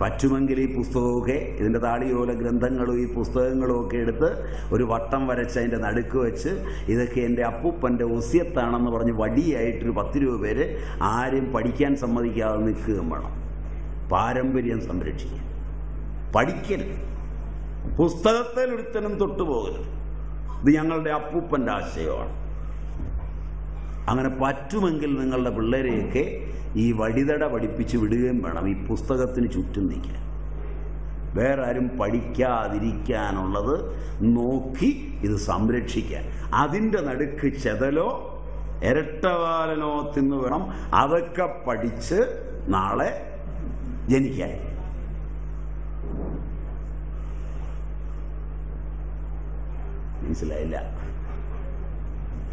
പറ്റുമെങ്കിൽ ഈ പുസ്തകമൊക്കെ ഇതിന്റെ താളിയോല ഗ്രന്ഥങ്ങളും ഈ പുസ്തകങ്ങളും ഒക്കെ എടുത്ത് ഒരു വട്ടം വരച്ച് അതിന്റെ നടുക്ക് വെച്ച് ഇതൊക്കെ എന്റെ അപ്പൂപ്പന്റെ ഒസ്യത്താണെന്ന് പറഞ്ഞ് വടിയായിട്ടൊരു പത്ത് രൂപ പേര് ആരും പഠിക്കാൻ സമ്മതിക്കാതെ നിൽക്കുകയും വേണം. പാരമ്പര്യം സംരക്ഷിക്കുക പഠിക്കരുത്. പുസ്തകത്തിൽ ഒരുത്തനും തൊട്ടുപോകരുത്. ഇത് ഞങ്ങളുടെ അപ്പൂപ്പന്റെ ആശയമാണ്. അങ്ങനെ പറ്റുമെങ്കിൽ നിങ്ങളുടെ പിള്ളേരെയൊക്കെ ഈ വടിതട പഠിപ്പിച്ച് വിടുകയും വേണം. ഈ പുസ്തകത്തിന് ചുറ്റും നിൽക്കാൻ. വേറെ ആരും പഠിക്കാതിരിക്കാനുള്ളത് നോക്കി ഇത് സംരക്ഷിക്കാൻ. അതിന്റെ നടുക്ക് ചെതലോ ഇരട്ടവാലനോ തിന്നു വേണം. അതൊക്കെ പഠിച്ച് നാളെ ജനിക്കാൻ. മനസ്സിലായില്ല?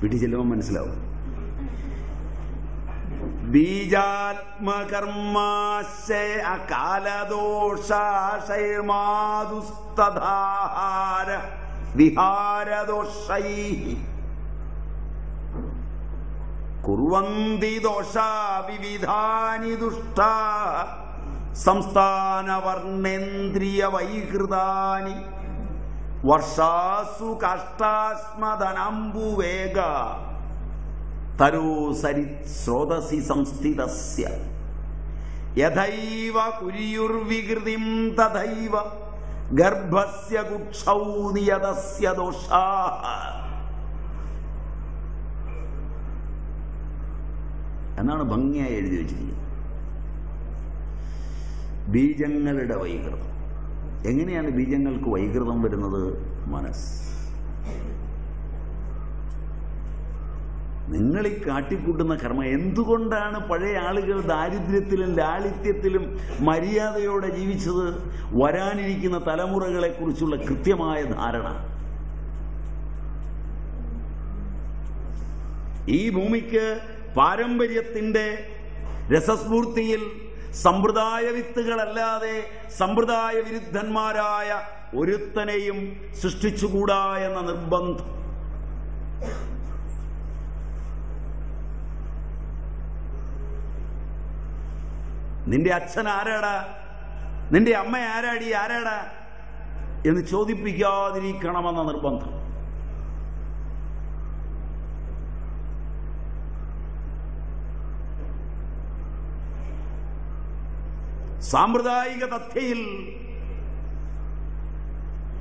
വീട്ടിൽ ചെല്ലുമ്പോൾ മനസ്സിലാവും. ബീജാത്മകർമാശയ അകാലദോഷൈർമാതുസ്തധാഹാര വിഹാരദോഷൈ കുറുവന്തി ദോഷ വിവിധാനി ദുഷ്ട സംസ്ഥാനവർണേന്ദ്രിയ വൈകൃതാനി വർഷാസു കാഷ്ടാസ്മദനംബുവേഗ തരോസരി സ്രോതസി സംസ്ഥിതസ്യ. യഥൈവ കുര്യുർവികൃതിം തഥൈവ ഗർഭസ്യ കുക്ഷൗ നിയതസ്യ എന്നാണ് ഭംഗിയായി എഴുതി വെച്ചിരിക്കുന്നത്. ബീജങ്ങളുടെ വൈകൃതം. എങ്ങനെയാണ് ബീജങ്ങൾക്ക് വൈകൃതം വരുന്നത്? മനസ്സ്. നിങ്ങൾ ഈ കാട്ടിക്കൂട്ടുന്ന കർമ്മം എന്തുകൊണ്ടാണ് പഴയ ആളുകൾ ദാരിദ്ര്യത്തിലും ലാളിത്യത്തിലും മര്യാദയോടെ ജീവിച്ചത്? വരാനിരിക്കുന്ന തലമുറകളെ കുറിച്ചുള്ള കൃത്യമായ ധാരണ. ഈ ഭൂമിക്ക് പാരമ്പര്യത്തിന്റെ രസസ്ഫൂർത്തിയിൽ സമ്പ്രദായ വിത്തുകളല്ലാതെ സമ്പ്രദായ വിരുദ്ധന്മാരായ ഒരുത്തനെയും സൃഷ്ടിച്ചുകൂടാ എന്ന നിർബന്ധം. നിന്റെ അച്ഛൻ ആരാടാ? നിന്റെ അമ്മ ആരാടി? ആരാടാ? എന്ന് ചോദിപ്പിക്കാതിരിക്കണമെന്ന നിർബന്ധം. സാമ്പ്രദായിക തഥ്യയിൽ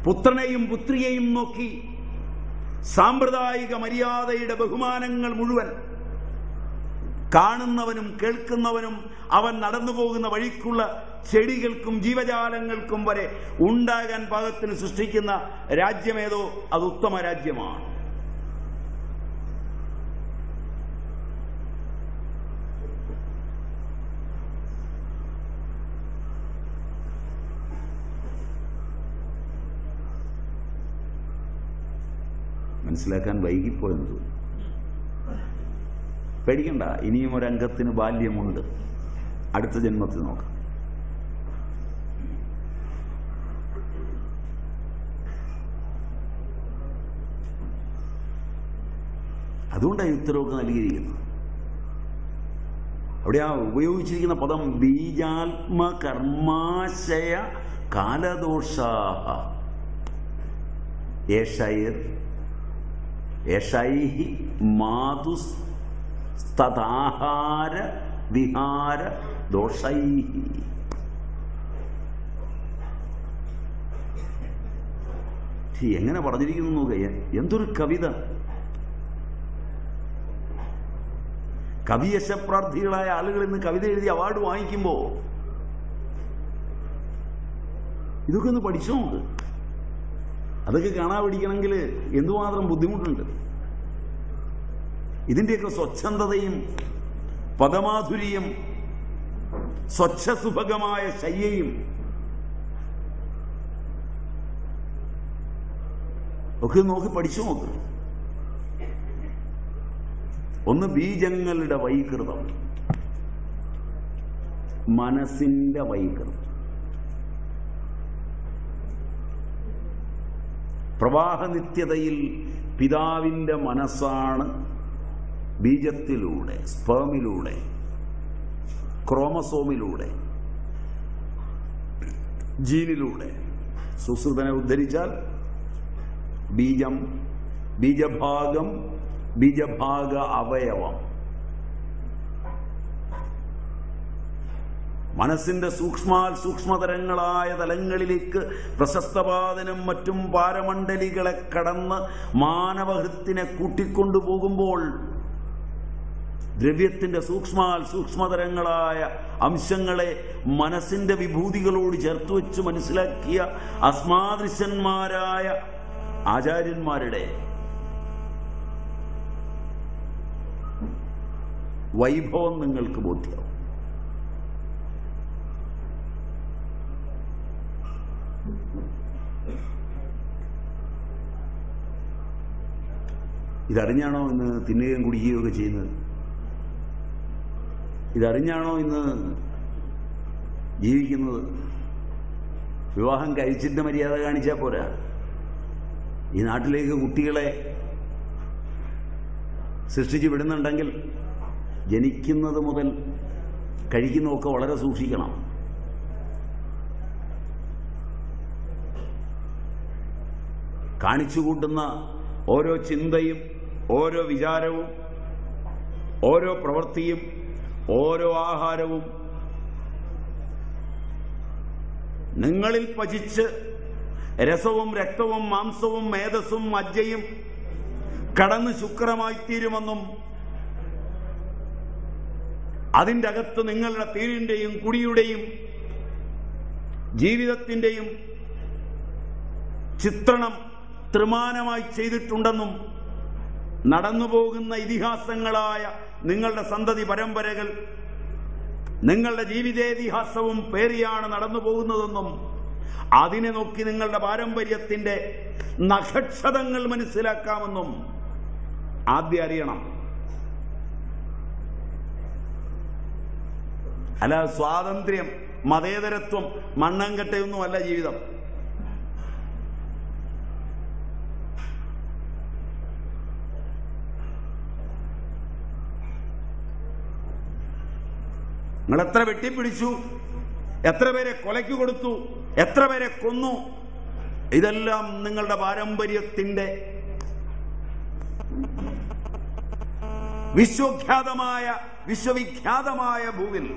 പുത്രനെയും പുത്രിയെയും നോക്കി സാമ്പ്രദായിക മര്യാദയുടെ ബഹുമാനങ്ങൾ മുഴുവൻ കാണുന്നവനും കേൾക്കുന്നവനും അവൻ നടന്നു പോകുന്ന വഴിക്കുള്ള ചെടികൾക്കും ജീവജാലങ്ങൾക്കും വരെ ഉണ്ടാകാൻ പാകത്തിന് സൃഷ്ടിക്കുന്ന രാജ്യമേതോ അത് ഉത്തമ രാജ്യമാണ്. മനസ്സിലാക്കാൻ വൈകിപ്പോയെന്ന് തോന്നുന്നു. പേടിക്കണ്ട. ഇനിയും ഒരംഗത്തിന് ബാല്യമുണ്ട്. അടുത്ത ജന്മത്തിൽ നോക്കാം. അതുകൊണ്ടാണ് ഉത്തരവൊക്കെ നൽകിയിരിക്കുന്നത്. അവിടെ ആ ഉപയോഗിച്ചിരിക്കുന്ന പദം ബീജാത്മ കർമാശയ കാലദോഷാഹ ഏഷൈർ ഏഷൈഹി മാതുസ്തദാഹാര വിഹാര ദോഷൈ. എങ്ങനെ പറഞ്ഞിരിക്കുന്നു നോക്കുക എന്തൊരു കവിത. കവിയശപ്രാർത്ഥികളായ ആളുകൾ ഇന്ന് കവിത എഴുതി അവാർഡ് വാങ്ങിക്കുമ്പോൾ ഇതൊക്കെ ഒന്ന് പഠിച്ചു അതൊക്കെ കാണാൻ പഠിക്കണമെങ്കിൽ എന്തുമാത്രം ബുദ്ധിമുട്ടുണ്ട്? ഇതിന്റെയൊക്കെ സ്വച്ഛന്തതയും പദമാധുര്യം സ്വച്ഛസുഭകമായ ശയ്യയും ഒക്കെ നോക്കി പഠിച്ചു നോക്ക്. ഒന്ന് ബീജങ്ങളുടെ വൈകൃതം. മനസ്സിന്റെ വൈകൃതം. പ്രവാഹനിത്യതയിൽ പിതാവിന്റെ മനസ്സാണ് ബീജത്തിലൂടെ സ്പേമിലൂടെ ക്രോമസോമിലൂടെ ജീനിലൂടെ. സുശ്രുതനെ ഉദ്ധരിച്ചാൽ ബീജം ബീജഭാഗം ബീജഭാഗ അവയവം. മനസ്സിന്റെ സൂക്ഷ്മാൽ സൂക്ഷ്മതരങ്ങളായ തലങ്ങളിലേക്ക് പ്രശസ്തപാതനും മറ്റും പാരമണ്ഡലികളെ കടന്ന് മാനവഹൃത്തിനെ കൂട്ടിക്കൊണ്ടുപോകുമ്പോൾ ദ്രവ്യത്തിന്റെ സൂക്ഷ്മാൽ സൂക്ഷ്മതരങ്ങളായ അംശങ്ങളെ മനസ്സിന്റെ വിഭൂതികളോട് ചേർത്ത് വെച്ച് മനസ്സിലാക്കിയ അസ്മാദൃശന്മാരായ ആചാര്യന്മാരുടെ വൈഭവം നിങ്ങൾക്ക് ബോധ്യമാവും ഇതറിഞ്ഞാണോ ഇന്ന് തിന്നുകയും കുടിക്കുകയും ഒക്കെ ചെയ്യുന്നത്? ഇതറിഞ്ഞാണോ ഇന്ന് ജീവിക്കുന്നത്? വിവാഹം കഴിച്ചിട്ട് മര്യാദ കാണിച്ചാൽ പോരാ. ഈ നാട്ടിലേക്ക് കുട്ടികളെ സൃഷ്ടിച്ച് വിടുന്നുണ്ടെങ്കിൽ ജനിക്കുന്നത് മുതൽ കഴിക്കുന്നതൊക്കെ വളരെ സൂക്ഷിക്കണം. കാണിച്ചു കൂട്ടുന്ന ഓരോ ചിന്തയും ഓരോ വിചാരവും ഓരോ പ്രവൃത്തിയും ഓരോ ആഹാരവും നിങ്ങളിൽ പചിച്ച് രസവും രക്തവും മാംസവും മേധസ്സും മജ്ജയും കടന്ന് ശുക്രമായി തീരുമെന്നും അതിന്റെ അകത്ത് നിങ്ങളുടെ തീരിന്റെയും കുടിയുടെയും ജീവിതത്തിന്റെയും ചിത്രണം ത്രിമാനമായി ചെയ്തിട്ടുണ്ടെന്നും നടന്നുപോകുന്ന ഇതിഹാസങ്ങളായ നിങ്ങളുടെ സന്തതി പരമ്പരകൾ നിങ്ങളുടെ ജീവിതേതിഹാസവും പേറിയാണ് നടന്നു പോകുന്നതെന്നും അതിനെ നോക്കി നിങ്ങളുടെ പാരമ്പര്യത്തിന്റെ നഖക്ഷതങ്ങൾ മനസ്സിലാക്കാമെന്നും ആദ്യം അറിയണം. അല്ല സ്വാതന്ത്ര്യം മതേതരത്വം മണ്ണംകെട്ടയൊന്നുമല്ല ജീവിതം. നിങ്ങൾ എത്ര വെട്ടിപ്പിടിച്ചു? എത്ര പേരെ കൊലയ്ക്ക് കൊടുത്തു? എത്ര പേരെ കൊന്നു? ഇതെല്ലാം നിങ്ങളുടെ പാരമ്പര്യത്തിന്റെ വിശ്വഖ്യാതമായ വിശ്വവിഖ്യാതമായ ഭൂവിൽ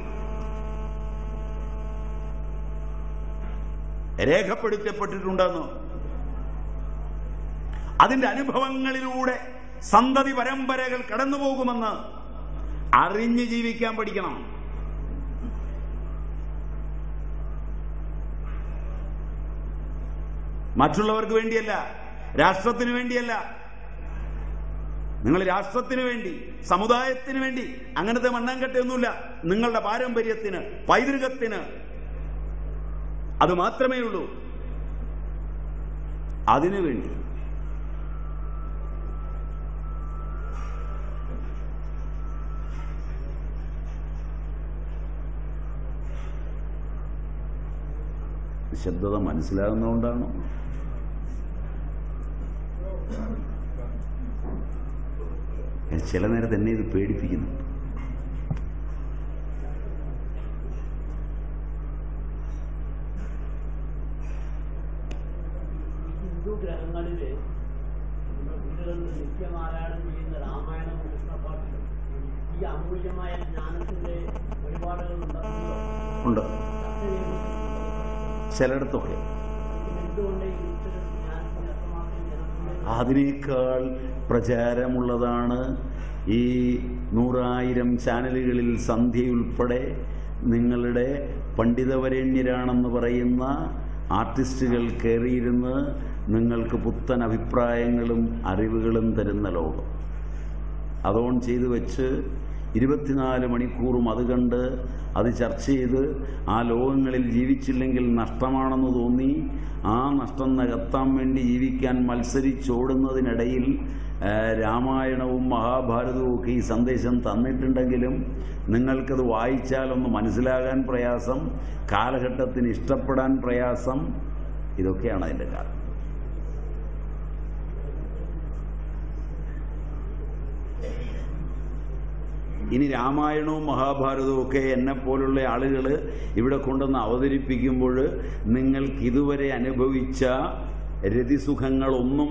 രേഖപ്പെടുത്തപ്പെട്ടിട്ടുണ്ടെന്ന്. അതിന്റെ അനുഭവങ്ങളിലൂടെ സന്തതി പരമ്പരകൾ കടന്നുപോകുമെന്ന് അറിഞ്ഞ് ജീവിക്കാൻ പഠിക്കണം. മറ്റുള്ളവർക്ക് വേണ്ടിയല്ല രാഷ്ട്രത്തിന് വേണ്ടിയല്ല. നിങ്ങൾ രാഷ്ട്രത്തിന് വേണ്ടി സമുദായത്തിന് വേണ്ടി അങ്ങനത്തെ മണ്ണാങ്കട്ടയൊന്നുമില്ല. നിങ്ങളുടെ പാരമ്പര്യത്തിന് പൈതൃകത്തിന്. അത് മാത്രമേ ഉള്ളൂ. അതിനു വേണ്ടി ശബ്ദത മനസ്സിലാകുന്നതുകൊണ്ടാണോ. ചില നേരത്ത് എന്നെ ഇത് പേടിപ്പിക്കുന്നു. ഗ്രഹങ്ങളിൽ നിത്യമാരായണം ചെയ്യുന്ന രാമായണവും കൃഷ്ണപാട്ടും ഈ അമൂല്യമായ ജ്ഞാനത്തിന്റെ വഴിപാടുകൾ ഉണ്ടാകുന്നുണ്ടോ? ഉണ്ട്. ചർച്ച ചെയ്യുന്നുണ്ടോ? ചിലയിടത്തൊക്കെ അതിനേക്കാൾ പ്രചാരമുള്ളതാണ് ഈ നൂറായിരം ചാനലുകളിൽ സന്ധ്യയുൾപ്പെടെ നിങ്ങളുടെ പണ്ഡിതവരേണ്യരാണെന്ന് പറയുന്ന ആർട്ടിസ്റ്റുകൾ കയറിയിരുന്ന് നിങ്ങൾക്ക് പുത്തൻ അഭിപ്രായങ്ങളും അറിവുകളും തരുന്ന ലോകം. അതോൺ ചെയ്ത് വെച്ച് ഇരുപത്തിനാല് മണിക്കൂറും അത് കണ്ട് അത് ചർച്ച ചെയ്ത് ആ ലോകങ്ങളിൽ ജീവിച്ചില്ലെങ്കിൽ നഷ്ടമാണെന്ന് തോന്നി. ആ നഷ്ടം നികത്താൻ വേണ്ടി ജീവിക്കാൻ മത്സരിച്ചോടുന്നതിനിടയിൽ രാമായണവും മഹാഭാരതവും ഒക്കെ ഈ സന്ദേശം തന്നിട്ടുണ്ടെങ്കിലും നിങ്ങൾക്കത് വായിച്ചാലൊന്ന് മനസ്സിലാകാൻ പ്രയാസം കാലഘട്ടത്തിന് ഇഷ്ടപ്പെടാൻ പ്രയാസം ഇതൊക്കെയാണ് അതിന്റെ കാരണം ഇനി രാമായണവും മഹാഭാരതവും ഒക്കെ എന്നെ പോലുള്ള ആളുകൾ ഇവിടെ കൊണ്ടുവന്ന് അവതരിപ്പിക്കുമ്പോൾ നിങ്ങൾക്ക് ഇതുവരെ അനുഭവിച്ച രതിസുഖങ്ങളൊന്നും